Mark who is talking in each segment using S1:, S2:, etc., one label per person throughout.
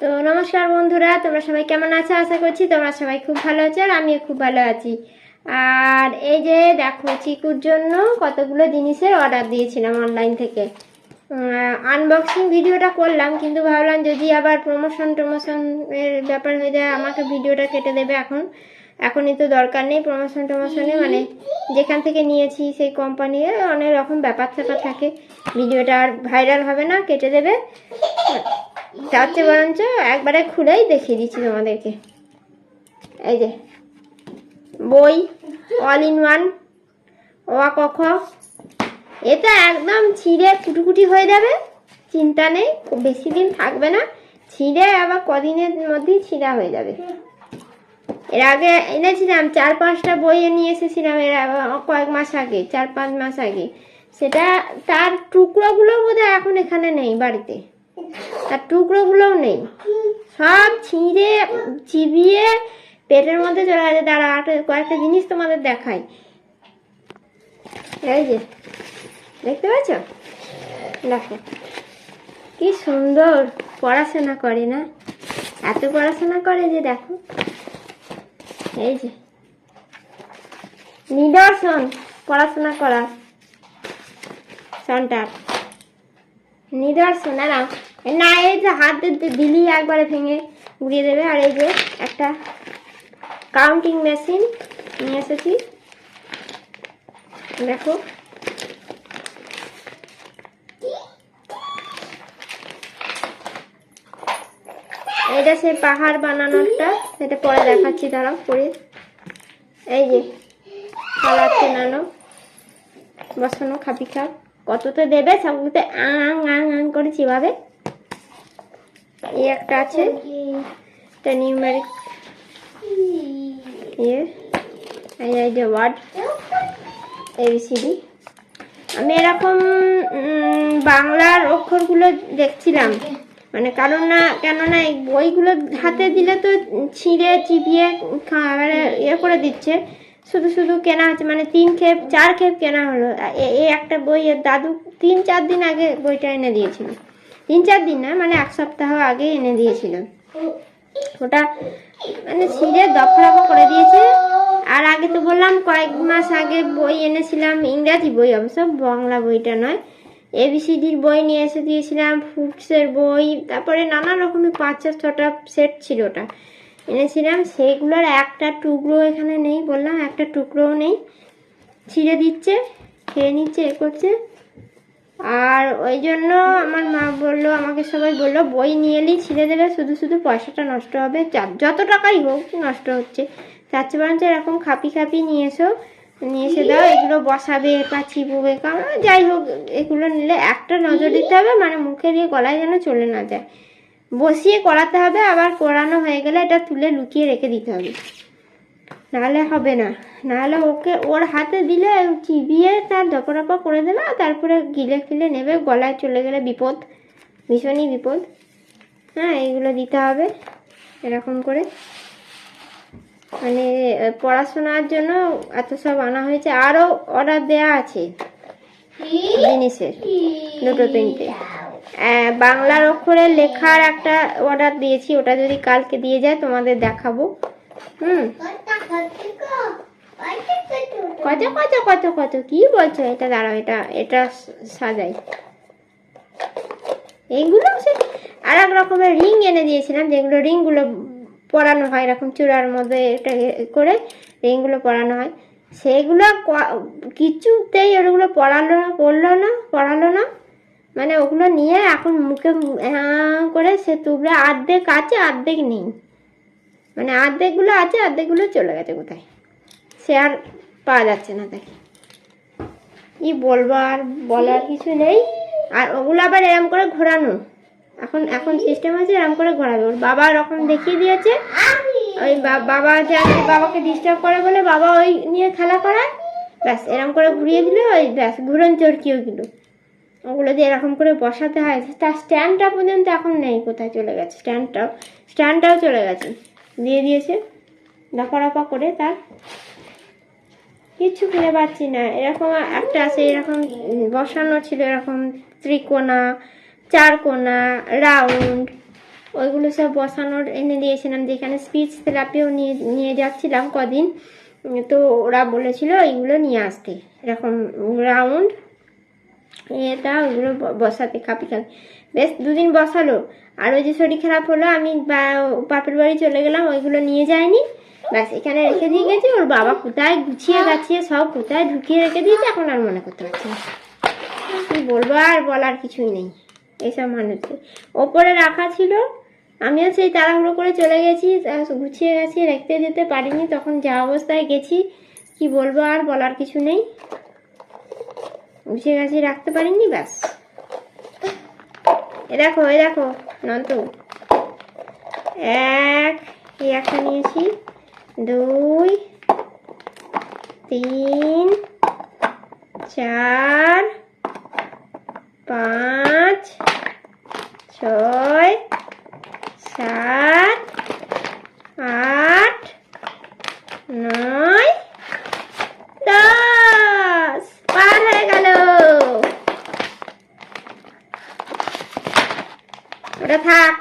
S1: তো নমস্কার বন্ধুরা তোমরা সবাই কেমন আছো আশা করছি তোমরা সবাই খুব ভালো আছো আর আমিও খুব ভালো আছি আর এই যে দেখো চিকুর জন্য কতগুলো জিনিসের অর্ডার দিয়েছিলাম অনলাইন থেকে আনবক্সিং ভিডিওটা করলাম কিন্তু ভাবলাম যদি আবার প্রমোশন টমোশনের ব্যাপার হয়ে যায় আমাকে ভিডিওটা কেটে দেবে এখন এখনই তো দরকার নেই প্রমোশন টমোশনে মানে যেখান থেকে নিয়েছি সেই কোম্পানির অনেক রকম ব্যাপার স্যাপার থাকে ভিডিওটা আর ভাইরাল হবে না কেটে দেবে তার বরঞ্চ একবারে খুলেই দেখিয়ে দিচ্ছি তোমাদেরকে এই যে বই অল ইন ওয়ান ওয়া কখ এটা একদম ছিঁড়ে কুটুকুটি হয়ে যাবে চিন্তা নেই বেশি দিন থাকবে না ছিঁড়ে আবার কদিনের মধ্যেই ছিঁড়া হয়ে যাবে এর আগে এনেছিলাম চার পাঁচটা বই নিয়ে এসেছিলাম এর কয়েক মাস আগে চার পাঁচ মাস আগে সেটা তার টুকরোগুলো বোধহয় এখন এখানে নেই বাড়িতে আর টুকরোগুলোও নেই সব ছিঁড়ে চিবিয়ে পেটের মধ্যে চলে গেছে তারা আটে কয়েকটা জিনিস তোমাদের দেখাই এই যে দেখতে পাচ্ছ দেখো কি সুন্দর পড়াশোনা করে না এত পড়াশোনা করে যে দেখো এই যে নিদর্শন পড়াশোনা করা সন্টার নিদর্শন আর না এই যে হাত দিলি একবারে ভেঙে ঘুরিয়ে দেবে আর এই যে একটা কাউন্টিং মেশিন নিয়ে এসেছি দেখো এটা সে পাহাড় বানানোরটা সেটা পরে দেখাচ্ছি দাঁড়াও পরে এই যে কালার চেনানো বসানো খাপি খাপ কত তো দেবে সবগুলোতে আং আং আং করে চিবাবে এই একটা আছে এটা নিউমেরিক ইয়ে এই যে ওয়ার্ড এবিসিডি আমি এরকম বাংলার অক্ষরগুলো দেখছিলাম মানে কারণ না কেননা এই বইগুলো হাতে দিলে তো ছিঁড়ে চিপিয়ে মানে ইয়ে করে দিচ্ছে শুধু শুধু কেনা হচ্ছে মানে তিন খেপ চার খেপ কেনা হলো এই একটা বই দাদু তিন চার দিন আগে বইটা এনে দিয়েছিল তিন চার দিন না মানে এক সপ্তাহ আগে এনে দিয়েছিল ওটা মানে ছিঁড়ে দফা দফা করে দিয়েছে আর আগে তো বললাম কয়েক মাস আগে বই এনেছিলাম ইংরাজি বই অবশ্য বাংলা বইটা নয় এবিসিডির বই নিয়ে এসে দিয়েছিলাম ফুডসের বই তারপরে নানা রকমের পাঁচ চার ছটা সেট ছিল ওটা এনেছিলাম সেগুলোর একটা টুকরো এখানে নেই বললাম একটা টুকরোও নেই ছিঁড়ে দিচ্ছে খেয়ে নিচ্ছে এ করছে আর ওই জন্য আমার মা বললো আমাকে সবাই বললো বই নিয়ে এলেই ছিঁড়ে দেবে শুধু শুধু পয়সাটা নষ্ট হবে যত টাকাই হোক নষ্ট হচ্ছে তার চেয়ে বরঞ্চ এরকম খাপি খাপি নিয়ে এসো নিয়ে এসে দাও এগুলো বসাবে বা চিপুবে কারণ যাই হোক এগুলো নিলে একটা নজর দিতে হবে মানে মুখে দিয়ে গলায় যেন চলে না যায় বসিয়ে করাতে হবে আবার করানো হয়ে গেলে এটা তুলে লুকিয়ে রেখে দিতে হবে নাহলে হবে না নাহলে ওকে ওর হাতে দিলে চিবিয়ে তার ধপরাপা করে দেবে তারপরে গিলে ফিলে নেবে গলায় চলে গেলে বিপদ ভীষণই বিপদ হ্যাঁ এইগুলো দিতে হবে এরকম করে মানে পড়াশোনার জন্য এত সব আনা হয়েছে আরও অর্ডার দেয়া আছে জিনিসের দুটো তিনটে বাংলার অক্ষরে লেখার একটা অর্ডার দিয়েছি ওটা যদি কালকে দিয়ে যায় তোমাদের দেখাবো হুম কত কত কত কত কি বলছো এটা দাঁড়াও এটা এটা সাজাই এইগুলো আর এক রকমের রিং এনে দিয়েছিলাম যেগুলো রিংগুলো পরানো হয় এরকম চূড়ার মধ্যে এটা করে রিংগুলো পরানো হয় সেগুলো কিছুতেই ওগুলো পড়ালো না পড়লো না পড়ালো না মানে ওগুলো নিয়ে এখন মুখে হ্যাঁ করে সে তুবড়ে অর্ধেক আছে অর্ধেক নেই মানে আর্ধেকগুলো আছে আর্ধেকগুলো চলে গেছে কোথায় সে আর পাওয়া যাচ্ছে না তাই কি বলবো আর বলার কিছু নেই আর ওগুলো আবার এরম করে ঘোরানো এখন এখন সিস্টেম আছে এরম করে ঘোরানো ওর বাবা ওরকম দেখিয়ে দিয়েছে ওই বাবা যে বাবাকে ডিস্টার্ব করে বলে বাবা ওই নিয়ে খেলা করায় ব্যাস এরম করে ঘুরিয়ে দিলে ওই ব্যাস ঘুরন চরকিও গেলো ওগুলো দিয়ে এরকম করে বসাতে হয় তার স্ট্যান্ডটা পর্যন্ত এখন নেই কোথায় চলে গেছে স্ট্যান্ডটাও স্ট্যান্ডটাও চলে গেছে দিয়ে দিয়েছে দফা করে তার কিচ্ছু খুঁজে পাচ্ছি না এরকম একটা আছে এরকম বসানো ছিল এরকম ত্রিকোণা চারকোণা রাউন্ড ওইগুলো সব বসানোর এনে দিয়েছিলাম যেখানে স্পিচ থেরাপিও নিয়ে নিয়ে যাচ্ছিলাম কদিন তো ওরা বলেছিল এইগুলো নিয়ে আসতে এরকম রাউন্ড এটা ওইগুলো বসাতে কাপি কাপি বেশ দুদিন বসালো আর ওই যে শরীর খারাপ হলো আমি বাপের বাড়ি চলে গেলাম ওইগুলো নিয়ে যায়নি ব্যাস এখানে রেখে দিয়ে গেছি ওর বাবা কোথায় গুছিয়ে গাছিয়ে সব কোথায় ঢুকিয়ে রেখে দিয়েছে এখন আর মনে করতে পারছি না কি বলবো আর বলার কিছুই নেই এইসব মানুষকে ওপরে রাখা ছিল আমিও সেই তাড়াহুড়ো করে চলে গেছি গুছিয়ে গেছি রেখতে যেতে পারিনি তখন যা অবস্থায় গেছি কি বলবো আর বলার কিছু নেই গুছিয়ে গাছিয়ে রাখতে পারিনি ব্যাস এ দেখো এ দেখো নন্তু এক এই একটা নিয়েছি দুই তিন চার পাঁচ ছয় সাত থাক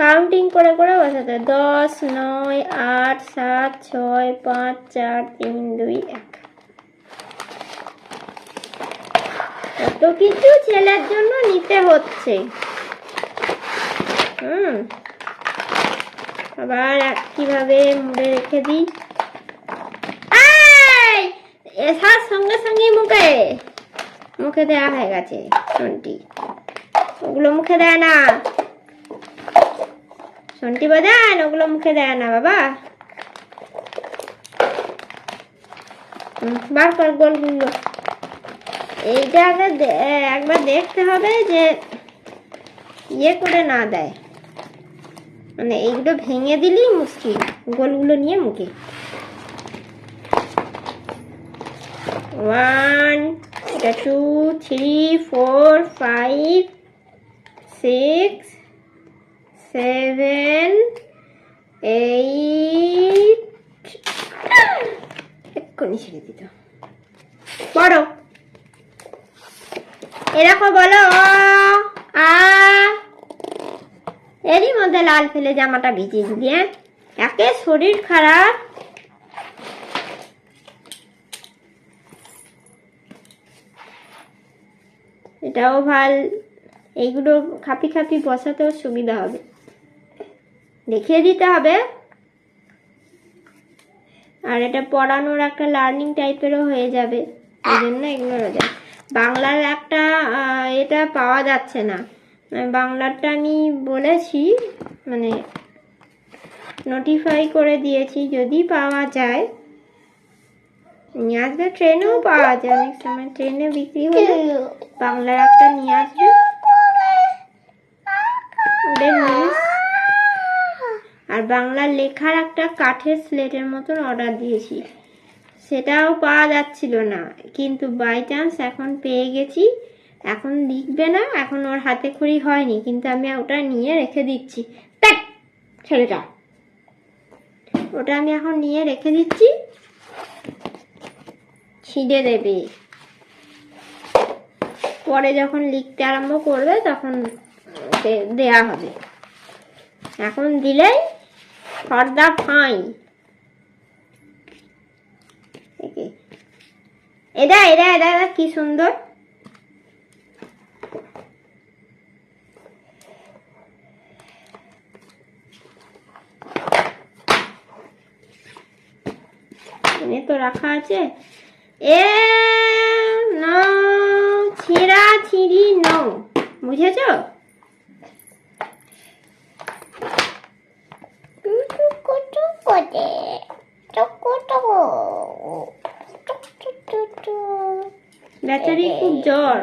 S1: কাউন্টিং করে করে বসাতে দশ নয় আট সাত ছয় পাঁচ চার তিন দুই এক এত কিছু ছেলের জন্য নিতে হচ্ছে হুম আবার কিভাবে মুড়ে রেখে দিই এসার সঙ্গে সঙ্গে মুখে মুখে দেওয়া হয়ে গেছে শন্টি ওগুলো মুখে দেয় না শন্টি না ওগুলো মুখে দেয় না বাবা বার কর গোলগুলো এইটা আগে একবার দেখতে হবে যে ইয়ে করে না দেয় মানে এইগুলো ভেঙে দিলেই মুশকিল গোলগুলো নিয়ে মুখে ওয়ান এটা two three four five six seven eight এক্ষুনি ছেড়ে দিত বড় এরকম বলো আ এরই মধ্যে লাল ফেলে জামাটা ভিজিয়ে দিয়ে হ্যাঁ? একে শরীর খারাপ এটাও ভাল এইগুলো খাপি খাপি বসাতেও সুবিধা হবে দেখিয়ে দিতে হবে আর এটা পড়ানোর একটা লার্নিং টাইপেরও হয়ে যাবে এই জন্য এগুলো রয়েছে বাংলার একটা এটা পাওয়া যাচ্ছে না বাংলাটা আমি বলেছি মানে নোটিফাই করে দিয়েছি যদি পাওয়া যায় আজকে ট্রেনেও পাওয়া যায় অনেক সময় ট্রেনে বিক্রি হয়ে বাংলার একটা নিয়ে আসবে আর বাংলা লেখার একটা কাঠের স্লেটের মতন অর্ডার দিয়েছি সেটাও পাওয়া যাচ্ছিল না কিন্তু বাই চান্স এখন পেয়ে গেছি এখন লিখবে না এখন ওর হাতে খড়ি হয়নি কিন্তু আমি ওটা নিয়ে রেখে দিচ্ছি ছেলেটা ওটা আমি এখন নিয়ে রেখে দিচ্ছি ছিঁড়ে দেবে পরে যখন লিখতে আরম্ভ করবে তখন দেয়া হবে এখন দিলেই ফর দা ফাইন এটা এটা এটা কি সুন্দর এনে তো রাখা আছে এ বুঝেছ ব্যাটারি খুব জ্বর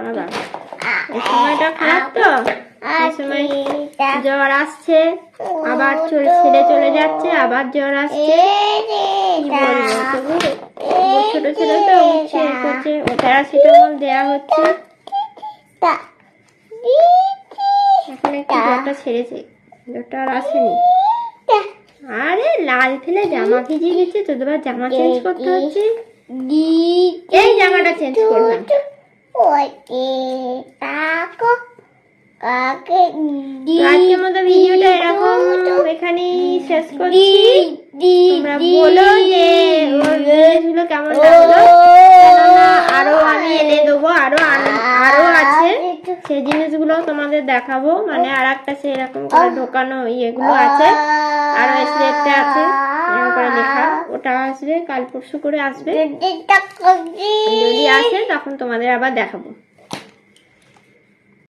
S1: সময়টা খারাপ তো জ্বর আসছে আবার ছেড়ে চলে যাচ্ছে আবার জ্বর আসছে ছোট ছেলে তো করছে প্যারাসিটামল দেওয়া হচ্ছে এখন আরে লাল ফেলে জামা ভিজিয়ে গেছে তো তোমার জামা চেঞ্জ করতে হচ্ছে এই জামাটা চেঞ্জ করলাম আজকের মতো ভিডিওটা এরকম এখানে শেষ করছি তোমরা বলো যে জিনিসগুলো কেমন লাগলো আরো আমি এনে দেবো আরো আরো আছে সেই গুলো তোমাদের দেখাবো মানে আর একটা সেরকম করে ঢোকানো ইয়েগুলো আছে আর স্লেটটা আছে এরকম করে লেখা ওটা আসবে কাল পরশু করে আসবে যদি আসে তখন তোমাদের আবার দেখাবো